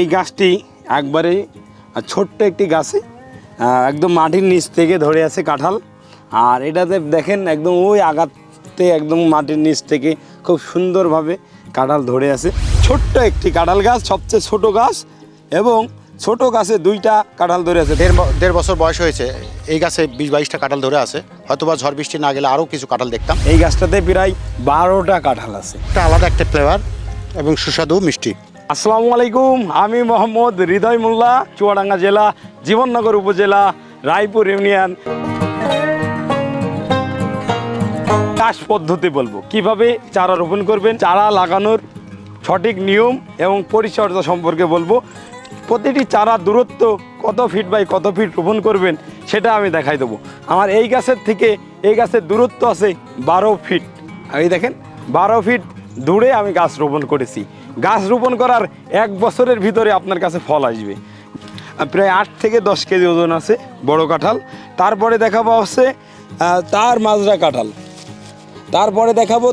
এই গাছটি একবারে ছোট্ট একটি গাছে একদম মাটির নিচ থেকে ধরে আছে কাঁঠাল। আর এটাতে দেখেন একদম ওই আগাতে একদম মাটির নিচ থেকে খুব সুন্দরভাবে কাঁঠাল ধরে আছে। ছোট্ট একটি কাঁঠাল গাছ সবচেয়ে ছোট গাছ এবং ছোট গাছে দুইটা কাঁঠাল ধরে আছে। দেড় দেড় বছর বয়স হয়েছে এই গাছে বিশ বাইশটা কাঁঠাল ধরে আছে। হয়তোবা ঝড় বৃষ্টি না গেলে আরও কিছু কাঁঠাল দেখতাম। এই গাছটাতে প্রায় বারোটা কাঁঠাল আছে। একটা আলাদা একটা ফ্লেভার এবং সুস্বাদু মিষ্টি। আসসালামু আলাইকুম, আমি মোহাম্মদ হৃদয় মোল্লা, চুয়াডাঙ্গা জেলা, জীবননগর উপজেলা, রায়পুর ইউনিয়ন। চাষ পদ্ধতি বলব। কীভাবে চারা রোপণ করবেন, চারা লাগানোর সঠিক নিয়ম এবং পরিচর্যা সম্পর্কে বলব। প্রতিটি চারা দূরত্ব কত ফিট বাই কত ফিট রোপণ করবেন, সেটা আমি দেখাই দেবো। আমার এই গাছের থেকে এই গাছের দূরত্ব আছে বারো ফিট এই দেখেন, বারো ফিট দূরে আমি গাছ রোপণ করেছি। গাছ রোপণ করার এক বছরের ভিতরে আপনার কাছে ফল আসবে। প্রায় আট থেকে দশ কেজি ওজন আছে বড় কাঁঠাল। তারপরে দেখাবো হচ্ছে তার মাজরা কাঁঠাল। তারপরে দেখাবো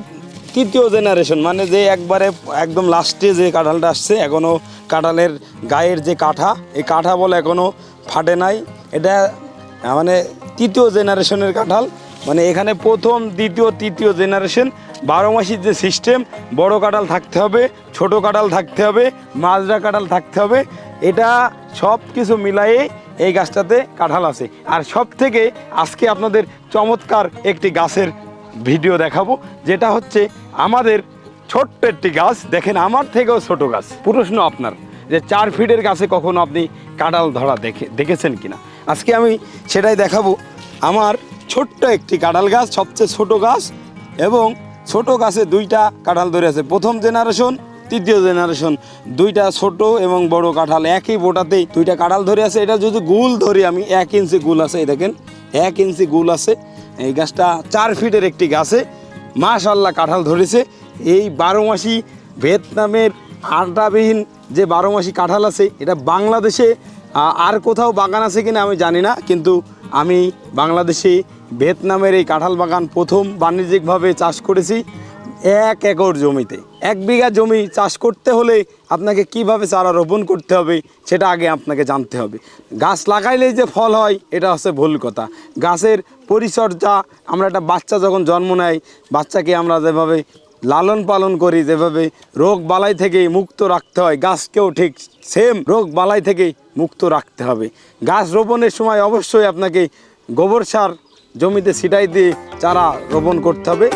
তৃতীয় জেনারেশন মানে যে একবারে একদম লাস্টে যে কাঁঠালটা আসছে এখনও কাঁঠালের গায়ের যে কাঠা, এই কাঠা বলে এখনও ফাটে নাই। এটা মানে তৃতীয় জেনারেশনের কাঁঠাল মানে এখানে প্রথম, দ্বিতীয়, তৃতীয় জেনারেশন বারো মাসির যে সিস্টেম, বড় কাঁঠাল থাকতে হবে, ছোট কাঁঠাল থাকতে হবে, মাজরা কাঁঠাল থাকতে হবে, এটা সব কিছু মিলায়ে এই গাছটাতে কাঁঠাল আছে। আর সব থেকে আজকে আপনাদের চমৎকার একটি গাছের ভিডিও দেখাবো, যেটা হচ্ছে আমাদের ছোট্ট একটি গাছ, দেখেন আমার থেকেও ছোট গাছ। প্রশ্ন আপনার, যে চার ফিটের গাছে কখনো আপনি কাঁঠাল ধরা দেখে, দেখেছেন কিনা? আজকে আমি সেটাই দেখাবো, আমার ছোট্ট একটি কাঁঠাল গাছ, সবচেয়ে ছোট গাছ, এবং ছোট গাছে দুইটা কাঁঠাল ধরে আছে। প্রথম জেনারেশন তৃতীয় জেনারেশন দুইটা ছোট এবং বড় কাঁঠাল একই বোটাতেই দুইটা কাঁঠাল ধরে আছে। এটা যদি গুল ধরি আমি, এক ইঞ্চি গুল আছে, এই দেখেন, এক ইঞ্চি গুল আছে। এই গাছটা চার ফিটের একটি গাছে মাশাল্লাহ কাঁঠাল ধরেছে। এই বারো মাসি ভিয়েতনামের আটাবিহীন যে বারো মাসি কাঁঠাল আছে, এটা বাংলাদেশে আর কোথাও বাগান আছে কিনা আমি জানি না, কিন্তু আমি বাংলাদেশে ভিয়েতনামের এই কাঁঠাল বাগান প্রথম বাণিজ্যিকভাবে চাষ করেছি এক একর জমিতে। এক বিঘা জমি চাষ করতে হলে আপনাকে কীভাবে চারা রোপণ করতে হবে সেটা আগে আপনাকে জানতে হবে। গাছ লাগাইলেই যে ফল হয়, এটা হচ্ছে ভুল কথা। গাছের পরিচর্যা, আমরা একটা বাচ্চা যখন জন্ম নেয়, বাচ্চাকে আমরা যেভাবে লালন পালন করি, যেভাবে রোগ বালাই থেকে মুক্ত রাখতে হয়, গাছকেও ঠিক সেম রোগ বালাই থেকে মুক্ত রাখতে হবে। গাছ রোপণের সময় অবশ্যই আপনাকে গোবর সার জমিতে ছিটাই দিয়ে চারা রোপণ করতে হবে।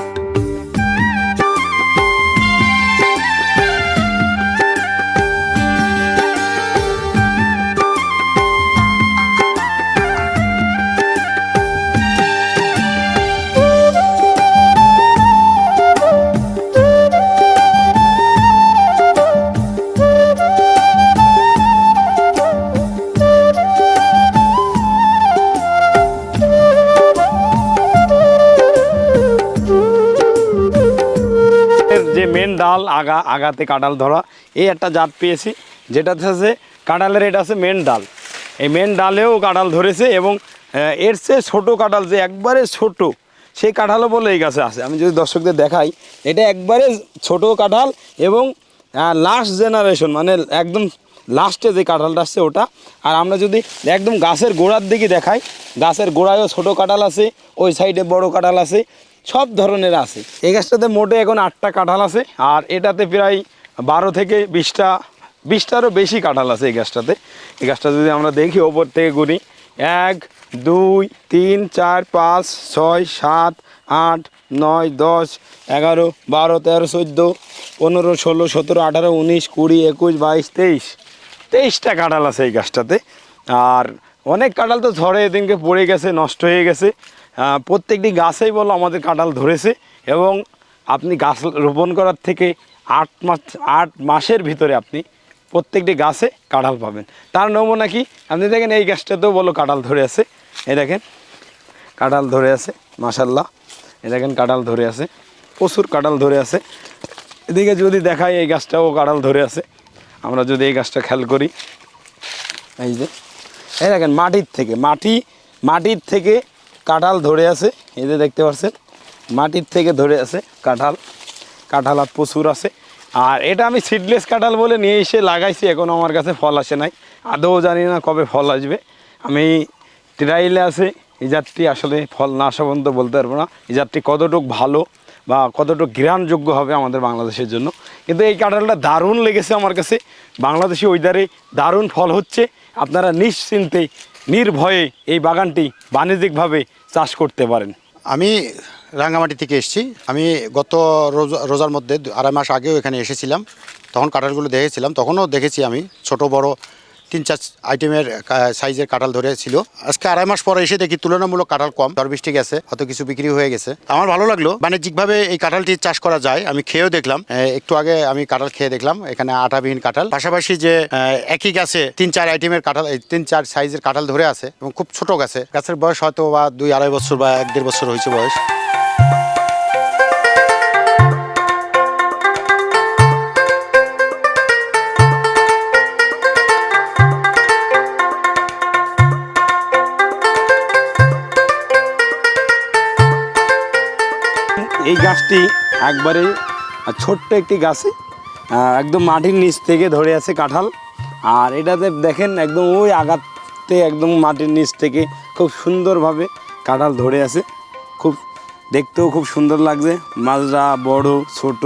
ডাল আগা, আগাতে কাঁঠাল ধরা, এই একটা জাত পেয়েছি যেটা হচ্ছে কাঁঠালের এটা আছে মেন ডাল। এই মেন ডালেও কাঁঠাল ধরেছে এবং এর চেয়ে ছোটো কাঁঠাল যে একবারে ছোট, সেই কাঁঠালও বলে এই গাছে আছে। আমি যদি দর্শকদের দেখাই, এটা একবারে ছোট কাঁঠাল এবং লাস্ট জেনারেশন মানে একদম লাস্টে যে কাঁঠালটা আসছে ওটা। আর আমরা যদি একদম গাছের গোড়ার দিকে দেখাই, গাছের গোড়ায়ও ছোট কাঁঠাল আছে, ওই সাইডে বড় কাঁঠাল আছে সব ধরনের আছে। এই গাছটাতে মোটে এখন আটটা কাঁঠাল আছে, আর এটাতে প্রায় বারো থেকে বিশটা, বিশটারও বেশি কাঁঠাল আছে এই গাছটাতে। এই গাছটা যদি আমরা দেখি ওপর থেকে গুনি, এক, দুই, তিন, চার, পাঁচ, ছয়, সাত, আট, নয়, দশ, এগারো, বারো, তেরো, চোদ্দ, পনেরো, ষোলো, সতেরো, আঠারো, উনিশ, কুড়ি, একুশ, বাইশ, তেইশ। তেইশটা কাঁঠাল আছে এই গাছটাতে। আর অনেক কাঁঠাল তো ঝড়ে এদিনকে পড়ে গেছে, নষ্ট হয়ে গেছে। প্রত্যেকটি গাছেই বলো আমাদের কাঁঠাল ধরেছে এবং আপনি গাছ রোপণ করার থেকে আট মাস, আট মাসের ভিতরে আপনি প্রত্যেকটি গাছে কাঁঠাল পাবেন। তার নমুনা কি? আপনি দেখেন এই গাছটাতেও বলো কাঁঠাল ধরে আছে। এই দেখেন, কাঁঠাল ধরে আছে মাসাল্লাহ এই দেখেন, কাঁঠাল ধরে আছে, প্রচুর কাঁঠাল ধরে আছে। এদিকে যদি দেখাই এই গাছটাও কাঁঠাল ধরে আছে, আমরা যদি এই গাছটা খেয়াল করি। এই যে এই দেখেন, মাটির থেকে, মাটি, মাটির থেকে কাঁঠাল ধরে আছে, এই যে দেখতে পাচ্ছেন, মাটির থেকে ধরে আছে কাঁঠাল কাঁঠাল আর প্রচুর আছে। আর এটা আমি সিডলেস কাঁঠাল বলে নিয়ে এসে লাগাইছি, এখন আমার কাছে ফল আসে নাই, আদৌ জানি না কবে ফল আসবে। আমি ট্রাইলে আছে, এই জাতটি আসলে ফল না আসা পর্যন্ত বলতে পারব না, এই জাতটি কতটুক ভালো বা কতটুকু গ্রহণযোগ্য হবে আমাদের বাংলাদেশের জন্য। কিন্তু এই কাঁঠালটা দারুণ লেগেছে আমার কাছে, বাংলাদেশি ওইদারে দারুণ ফল হচ্ছে, আপনারা নিশ্চিন্তে নির্ভয়ে এই বাগানটি বাণিজ্যিকভাবে চাষ করতে পারেন। আমি রাঙ্গামাটি থেকে এসেছি। আমি গত রোজা- রোজার মধ্যে আড়াই মাস আগেও এখানে এসেছিলাম। তখন কাঁঠালগুলো দেখেছিলাম। তখনও দেখেছি আমি ছোট, বড় তিন চার আইটেমের সাইজের কাঁঠাল ধরে ছিল আজকে আড়াই মাস পরে এসে দেখি তুলনামূলক কাঁঠাল কম। ঝড় বৃষ্টি গেছে, হয়তো কিছু বিক্রি হয়ে গেছে। আমার ভালো লাগল। বাণিজ্যিকভাবে এই কাঁঠালটি চাষ করা যায়, আমি খেয়েও দেখলাম। একটু আগে আমি কাঁঠাল খেয়ে দেখলাম, এখানে আটাবিহীন কাঁঠাল। পাশাপাশি যে একই গাছে তিন চার আইটেমের কাঁঠাল তিন চার সাইজের কাঁঠাল ধরে আছে এবং খুব ছোট গাছে। গাছের বয়স হয়তো বা দুই আড়াই বছর বা এক দেড় বছর হয়েছে বয়স। গাছটি একবারে ছোট্ট একটি গাছে একদম মাটির নিচ থেকে ধরে আছে কাঁঠাল। আর এটাতে দেখেন একদম ওই আঘাতে একদম মাটির নিচ থেকে খুব সুন্দরভাবে কাঁঠাল ধরে আছে। খুব, দেখতেও খুব সুন্দর লাগছে। মাজরা, বড়, ছোট,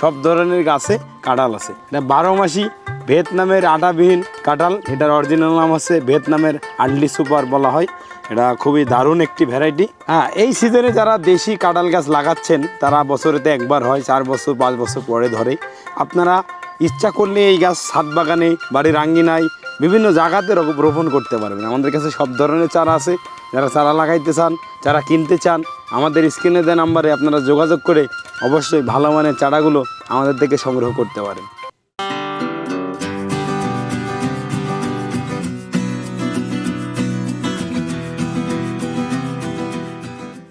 সব ধরনের গাছে কাঁঠাল আছে। এটা বারো মাসি ভিয়েতনামের আটাবিহীন কাঁঠাল। এটার অরিজিনাল নাম হচ্ছে ভিয়েতনামের আর্লি সুপার বলা হয়। এটা খুবই দারুণ একটি ভ্যারাইটি হ্যাঁ এই সিজনে যারা দেশি কাঁঠাল গাছ লাগাচ্ছেন, তারা বছরেতে একবার হয়, চার বছর, পাঁচ বছর পরে ধরে। আপনারা ইচ্ছা করলে এই গাছ ছাদ বাগানে, বাড়ির আঙ্গিনায়, বিভিন্ন জায়গাতে রোপ- রোপণ করতে পারবেন। আমাদের কাছে সব ধরনের চারা আছে। যারা চারা লাগাইতে চান, যারা কিনতে চান, আমাদের স্ক্রিনে দেওয়া নাম্বারে আপনারা যোগাযোগ করে অবশ্যই ভালো মানের চারাগুলো আমাদের থেকে সংগ্রহ করতে পারেন।